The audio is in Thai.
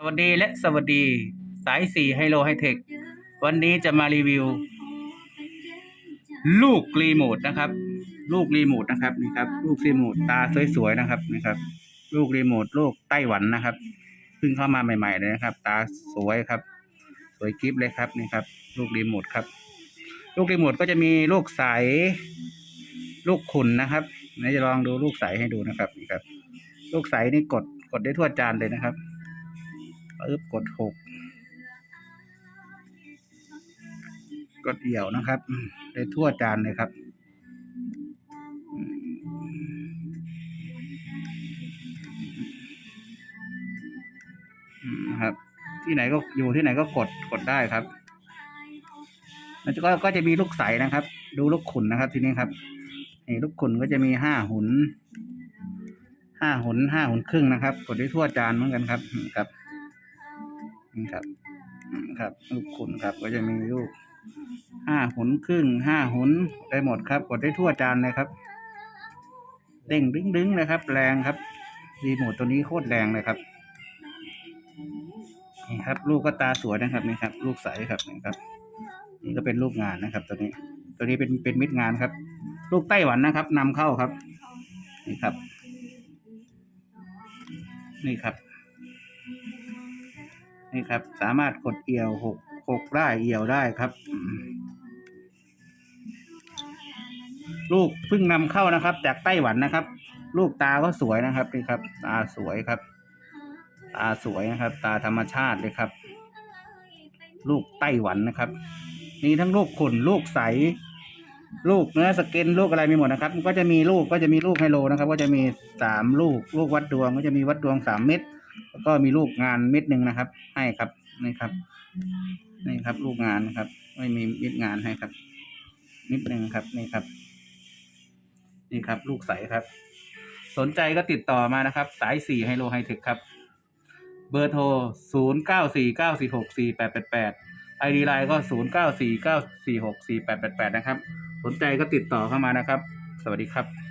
สวัสดีและสวัสดีสายสี่ไฮโลไฮเทค วันนี้จะมารีวิว ลูกรีโมทนะครับ ลูกรีโมทนะครับนี่ครับ ลูกรีโมทตาสวยๆนะครับนี่ครับ ลูกรีโมทลูกไต้หวันนะครับเพิ่งเข้ามาใหม่ๆเลยนะครับ ตาสวยครับ สวยกิฟเลยครับนี่ครับ ลูกรีโมทครับ ลูกรีโมทก็จะมีลูกใสลูกขุนนะครับเดี๋ยวจะลองดูลูกใสให้ดูนะครับนี่ครับ ลูกใสนี่กดกดได้ทั่วจานเลยนะครับ ปึ๊บกดหกกดเดี่ยวนะครับ ได้ทั่วจานเลยครับอืมนะครับ ที่ไหนก็อยู่ที่ไหนก็กดกดได้ครับมันก็ก็จะมีลูกใสนะครับ ดูลูกขุนนะครับ ทีนี้ครับนี่ลูกขุนก็จะมีห้าหุนห้าหุนห้าหุนครึ่งนะครับ กดได้ทั่วจานเหมือนกันครับครับ ครับอืมครับลูกขุนครับ ก็จะมีลูกห้าหุนครึ่งห้าหุนได้หมดครับ กดได้ทั่วจานเลยครับ เด้งดึงดึงเลยครับ แรงครับรีโมทตัวนี้โคตรแรงเลยครับนี่ครับ ลูกก็ตาสวยนะครับนี่ครับ ลูกใสครับนี่ครับ นี่ก็เป็นลูกงานนะครับ ตัวนี้ ตัวนี้เป็นเป็นมิดงานครับ ลูกไต้หวันนะครับนำเข้าครับ นี่ครับ นี่ครับ นี่ครับ สามารถกดเอียวหกหกได้เอียวได้ครับ ลูกเพิ่งนำเข้านะครับ จากไต้หวันนะครับ ลูกตาก็สวยนะครับนี่ครับ ตาสวยครับ ตาสวยนะครับ ตาธรรมชาติเลยครับ ลูกไต้หวันนะครับมีทั้งลูกขุนลูกใส ลูกเนื้อสเก็นลูกอะไรมีหมดนะครับ ก็จะมีลูกก็จะมีลูกไฮโลนะครับ ก็จะมีสามลูก ลูกวัดดวงก็จะมีวัดดวงสามเม็ด แล้วก็มีลูกงานเม็ดหนึ่งนะครับ ให้ครับนี่ครับนี่ครับลูกงานครับ ไม่มีเม็ดงานให้ครับนิดหนึ่งครับนี่ครับ นี่ครับ ลูกใสครับ สนใจก็ติดต่อมานะครับ สายสี่ไฮโลไฮเทคครับ เบอร์โทรศูนย์เก้าสี่เก้าสี่หกสี่แปดแปดแปดไอดีไลน์ก็ศูนย์เก้าสี่เก้าสี่หกสี่แปดแปดแปดนะครับ สนใจก็ติดต่อเข้ามานะครับ สวัสดีครับ